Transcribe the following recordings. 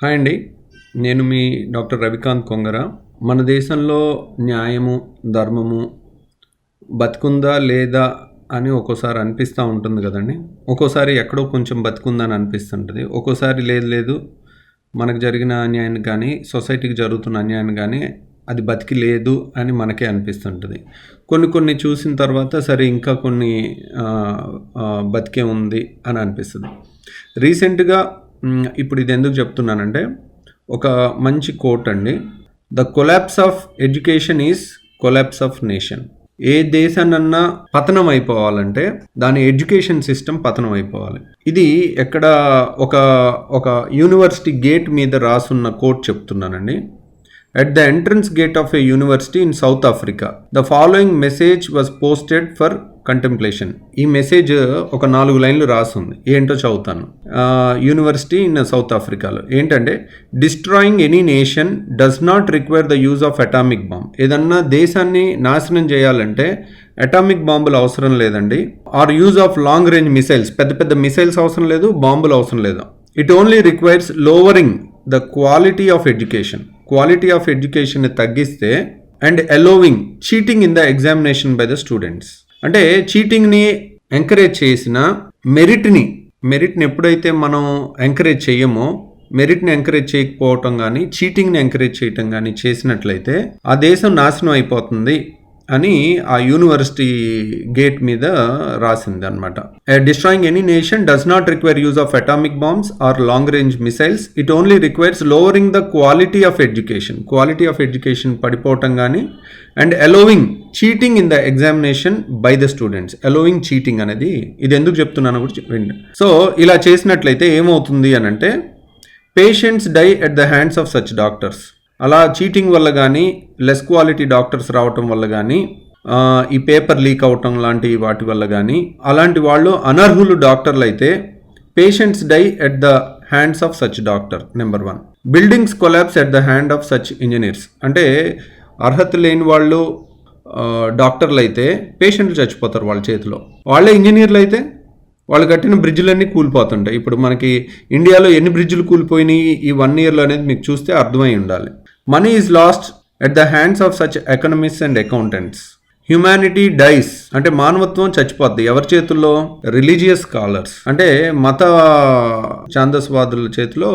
Hi అండి. నేను మీ doctor Ravikanth Kongara. మన దేశంలో న్యాయము ధర్మము బతుకుందా లేదా అని ఒక్కోసారి అనిపిస్తూ ఉంటుంది కదండి. ఒక్కోసారి ఎక్కడో కొంచెం బతుకుందని అనిపిస్తుంటుంది. ఒక్కోసారి లేదు లేదు మనకు జరిగిన అన్యాయాన్ని కానీ సొసైటీకి జరుగుతున్న అన్యాయాన్ని కానీ అది బతికి లేదు అని మనకే అనిపిస్తుంటుంది. కొన్ని కొన్ని చూసిన తర్వాత సరే ఇంకా కొన్ని బతికే ఉంది అని అనిపిస్తుంది. రీసెంట్గా ఇప్పుడు ఇది ఎందుకు చెప్తున్నానంటే ఒక మంచి కోట్ అండి. The collapse of education is collapse of nation ఏ దేశాన్నన్నా పతనం అయిపోవాలంటే దాని ఎడ్యుకేషన్ సిస్టమ్ పతనం అయిపోవాలి. ఇది ఎక్కడ ఒక ఒక యూనివర్సిటీ గేట్ మీద రాసున్న కోట్ చెప్తున్నానండి. At the entrance gate of a university in South Africa the following message was posted for contemplation ఈ మెసేజ్ ఒక నాలుగు లైన్లు రాస్తుంది. ఏంటో చదువుతాను. యూనివర్సిటీ ఇన్ సౌత్ ఆఫ్రికాలో ఏంటంటే destroying any nation does not require the use of atomic bomb ఏదన్నా దేశాన్ని నాశనం చేయాలంటే అటామిక్ బాంబులు అవసరం లేదండి. Or use of long range missiles పెద్ద పెద్ద మిసైల్స్ అవసరం లేదు బాంబులు అవసరం లేదు. It only requires lowering the quality of education quality of education తగ్గిస్తే and allowing cheating in the examination by the students అంటే చీటింగ్ని ఎంకరేజ్ చేసిన మెరిట్ని మెరిట్ని ఎప్పుడైతే మనం ఎంకరేజ్ చేయమో మెరిట్ని ఎంకరేజ్ చేయకపోవటం కానీ చీటింగ్ని ఎంకరేజ్ చేయటం కానీ చేసినట్లయితే ఆ దేశం నాశనం అయిపోతుంది. అని ఆ యూనివర్సిటీ గేట్ మీద రాసింది అనమాట destroying any nation does not require use of atomic bombs or long range missiles it only requires lowering the quality of education quality of education పడిపోవటం కానీ and allowing cheating in the examination by the students allowing cheating అనేది ఇది ఎందుకు చెప్తున్నాను కూడా చెప్పండి so ఇలా చేసినట్లయితే ఏమవుతుంది అని అంటే patients die at the hands of such doctors అలా చీటింగ్ వల్ల కానీ లెస్ క్వాలిటీ డాక్టర్స్ రావటం వల్ల కానీ ఈ పేపర్ లీక్ అవటం లాంటి వాటి వల్ల కానీ అలాంటి వాళ్ళు అనర్హులు డాక్టర్లు అయితే patients die at the hands of such doctor number one buildings collapse at the hand of such engineers అంటే అర్హత లేని వాళ్ళు డాక్టర్లు అయితే పేషెంట్లు చచ్చిపోతారు వాళ్ళ చేతిలో. వాళ్ళే ఇంజనీర్లు అయితే వాళ్ళు కట్టిన బ్రిడ్జ్లన్నీ కూలిపోతుంటాయి. ఇప్పుడు మనకి ఇండియాలో ఎన్ని బ్రిడ్జ్లు కూలిపోయినాయి? ఈ వన్ ఇయర్లో అనేది మీకు చూస్తే అర్థమై ఉండాలి. Money is lost at the hands of such economics and accountants humanity dies అంటే మానవత్వం చచ్చిపోద్ది. ఎవరి చేతుల్లో? రిలీజియస్ స్కాలర్స్ అంటే మత ఛాందస్వాదుల చేతిలో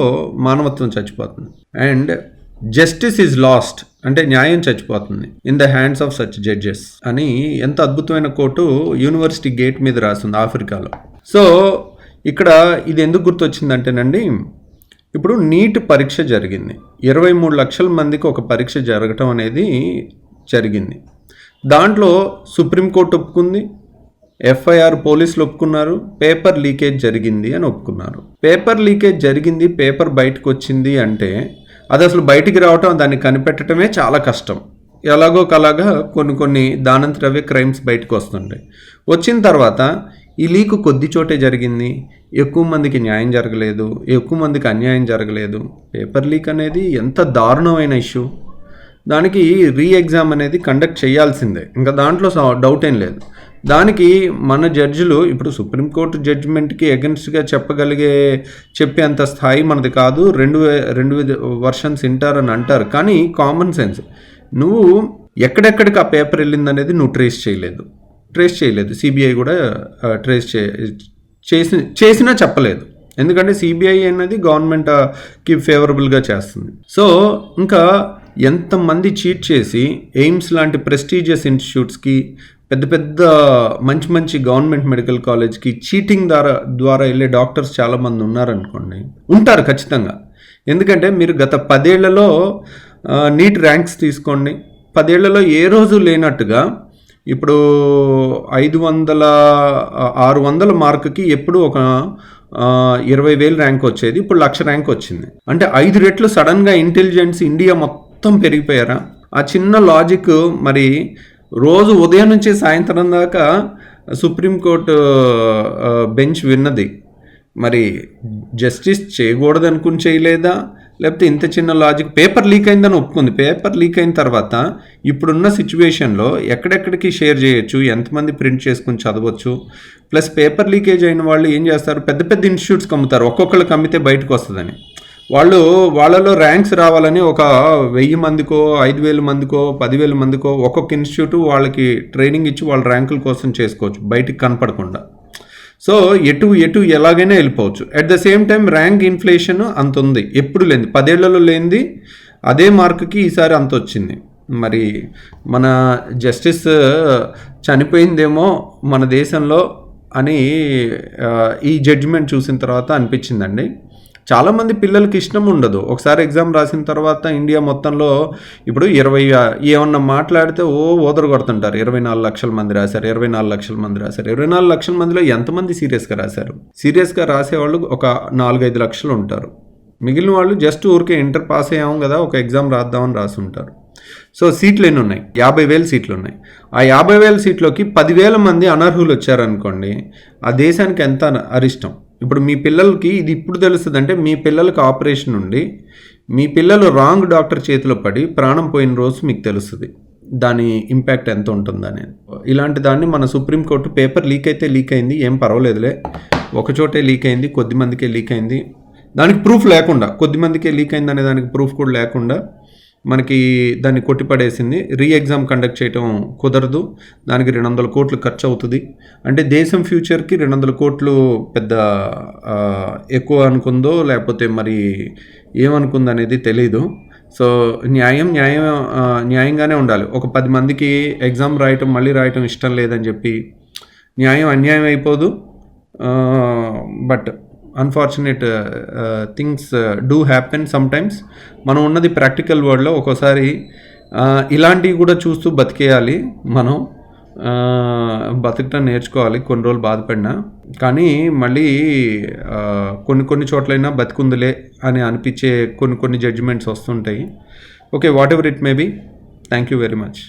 మానవత్వం చచ్చిపోతుంది. అండ్ జస్టిస్ ఈజ్ లాస్ట్ అంటే న్యాయం చచ్చిపోతుంది. In the hands of such judges అని ఎంత అద్భుతమైన కోటు యూనివర్సిటీ గేట్ మీద రాసింది ఆఫ్రికాలో. సో ఇక్కడ ఇది ఎందుకు గుర్తొచ్చిందంటేనండి ఇప్పుడు నీట్ పరీక్ష జరిగింది. ఇరవై మూడు లక్షల మందికి ఒక పరీక్ష జరగటం అనేది జరిగింది. దాంట్లో సుప్రీంకోర్టు ఒప్పుకుంది. ఎఫ్ఐఆర్ పోలీసులు ఒప్పుకున్నారు. పేపర్ లీకేజ్ జరిగింది అని ఒప్పుకున్నారు. పేపర్ లీకేజ్ జరిగింది పేపర్ బయటకు వచ్చింది అంటే అది అసలు బయటికి రావటం దాన్ని కనిపెట్టడమే చాలా కష్టం. ఎలాగో కలాగా కొన్ని కొన్ని దానంతరవే క్రైమ్స్ బయటకు వస్తుంటాయి. వచ్చిన తర్వాత ఈ లీక్ కొద్ది చోటే జరిగింది. ఎక్కువ మందికి న్యాయం జరగలేదు. ఎక్కువ మందికి అన్యాయం జరగలేదు. పేపర్ లీక్ అనేది ఎంత దారుణమైన ఇష్యూ. దానికి రీ ఎగ్జామ్ అనేది కండక్ట్ చేయాల్సిందే. ఇంకా దాంట్లో డౌట్ ఏం లేదు. దానికి మన జడ్జిలు ఇప్పుడు సుప్రీంకోర్టు జడ్జిమెంట్కి అగెన్స్ట్గా చెప్పగలిగే చెప్పేంత స్థాయి మనది కాదు. రెండు వే- రెండు వర్షన్స్ వింటారని అంటారు. కానీ కామన్ సెన్స్ నువ్వు ఎక్కడెక్కడికి ఆ పేపర్ వెళ్ళిందనేది నువ్వు ట్రేస్ చేయలేదు. ట్రేస్ చేయలేదు. సిబిఐ కూడా ట్రేస్ చే చేసి చేసినా చెప్పలేదు. ఎందుకంటే సిబిఐ అనేది గవర్నమెంట్కి ఫేవరబుల్గా చేస్తుంది. సో ఇంకా ఎంతమంది చీట్ చేసి ఎయిమ్స్ లాంటి ప్రెస్టీజియస్ ఇన్స్టిట్యూట్స్కి పెద్ద పెద్ద మంచి మంచి గవర్నమెంట్ మెడికల్ కాలేజ్కి చీటింగ్ ద్వారా ద్వారా వెళ్ళే డాక్టర్స్ చాలామంది ఉన్నారనుకోండి ఉంటారు ఖచ్చితంగా. ఎందుకంటే మీరు గత పదేళ్ళలో నీట్ ర్యాంక్స్ తీసుకోండి. పదేళ్ళలో ఏ రోజు లేనట్టుగా ఇప్పుడు ఐదు వందల ఆరు వందల మార్కుకి ఎప్పుడు ఒక ఇరవై వేలు ర్యాంక్ వచ్చేది. ఇప్పుడు లక్ష ర్యాంక్ వచ్చింది. అంటే ఐదు రెట్లు సడన్గా ఇంటెలిజెన్స్ ఇండియా మొత్తం పెరిగిపోయారా? ఆ చిన్న లాజిక్ మరి రోజు ఉదయం నుంచి సాయంత్రం దాకా సుప్రీంకోర్టు బెంచ్ విన్నది. మరి జస్టిస్ చేయకూడదనుకుని చేయలేదా? లేకపోతే ఇంత చిన్న లాజిక్ పేపర్ లీక్ అయిందని ఒప్పుకుంది. పేపర్ లీక్ అయిన తర్వాత ఇప్పుడున్న సిచ్యువేషన్లో ఎక్కడెక్కడికి షేర్ చేయొచ్చు ఎంతమంది ప్రింట్ చేసుకుని చదవచ్చు? ప్లస్ పేపర్ లీకేజ్ అయిన వాళ్ళు ఏం చేస్తారు? పెద్ద పెద్ద ఇన్స్టిట్యూట్స్కి అమ్ముతారు ఒక్కొక్కళ్ళకి అమ్మితే బయటకు వస్తుందని. వాళ్ళు వాళ్ళలో ర్యాంక్స్ రావాలని ఒక వెయ్యి మందికో ఐదు వేల మందికో పదివేల మందికో ఒక్కొక్క ఇన్స్టిట్యూట్ వాళ్ళకి ట్రైనింగ్ ఇచ్చి వాళ్ళ ర్యాంకుల కోసం చేసుకోవచ్చు. బయటికి కనపడకుండా. సో ఎటు ఎటు ఎలాగైనా వెళ్ళిపోవచ్చు. At the same time rank inflation అంత ఉంది. ఎప్పుడు లేనిది. పదేళ్ళలో లేనిది. అదే మార్కుకి ఈసారి అంత వచ్చింది. మరి మన జస్టిస్ చనిపోయిందేమో మన దేశంలో అని ఈ జడ్జిమెంట్ చూసిన తర్వాత అనిపించిందండి. చాలామంది పిల్లలకి ఇష్టం ఉండదు. ఒకసారి ఎగ్జామ్ రాసిన తర్వాత ఇండియా మొత్తంలో ఇప్పుడు ఇరవై ఏమన్నా మాట్లాడితే ఓ ఓదరు కొడుతుంటారు. ఇరవై నాలుగు లక్షల మంది రాశారు ఇరవై నాలుగు లక్షల మంది రాశారు ఇరవై నాలుగు లక్షల మందిలో ఎంతమంది సీరియస్గా రాశారు? సీరియస్గా రాసేవాళ్ళు ఒక నాలుగైదు లక్షలు ఉంటారు. మిగిలిన వాళ్ళు జస్ట్ ఊరికే ఇంటర్ పాస్ అయ్యాము కదా ఒక ఎగ్జామ్ రాద్దామని రాసి ఉంటారు సో సీట్లు ఎన్ని ఉన్నాయి? యాభై వేల సీట్లు ఉన్నాయి. ఆ యాభై వేల సీట్లోకి పదివేల మంది అనర్హులు వచ్చారనుకోండి ఆ దేశానికి ఎంత అరిష్టం? ఇప్పుడు మీ పిల్లలకి ఇది ఇప్పుడు తెలుస్తుంది అంటే మీ పిల్లలకి ఆపరేషన్ ఉండి మీ పిల్లలు రాంగ్ డాక్టర్ చేతిలో పడి ప్రాణం పోయిన రోజు మీకు తెలుస్తుంది. దాని ఇంపాక్ట్ ఎంత ఉంటుందనేది. ఇలాంటి దాన్ని మన సుప్రీంకోర్టు పేపర్ లీక్ అయితే లీక్ అయింది ఏం పర్వాలేదులే. ఒకచోటే లీక్ అయింది కొద్ది మందికే లీక్ అయింది. దానికి ప్రూఫ్ లేకుండా కొద్ది మందికే లీక్ అయింది అనే దానికి ప్రూఫ్ కూడా లేకుండా మనకి దాన్ని కొట్టిపడేసింది. రీ ఎగ్జామ్ కండక్ట్ చేయటం కుదరదు. దానికి రెండు వందల కోట్లు ఖర్చు అవుతుంది అంటే దేశం ఫ్యూచర్కి రెండు వందల కోట్లు పెద్ద ఎక్కువ అనుకుందో లేకపోతే మరి ఏమనుకుందో అనేది తెలీదు. సో న్యాయం న్యాయం న్యాయంగానే ఉండాలి. ఒక పది మందికి ఎగ్జామ్ రాయటం మళ్ళీ రాయటం ఇష్టం లేదని చెప్పి న్యాయం అన్యాయం అయిపోదు. But unfortunate things do happen sometimes మనం ఉన్నది ప్రాక్టికల్ వరల్డ్లో ఒక్కోసారి ఇలాంటివి కూడా చూస్తూ బతికేయాలి మనం. బతకటం నేర్చుకోవాలి కొన్ని రోజులు బాధపడినా. కానీ మళ్ళీ కొన్ని కొన్ని చోట్లైనా బతికుందిలే అని అనిపించే కొన్ని కొన్ని జడ్జిమెంట్స్ వస్తుంటాయి. Okay whatever it may be thank you very much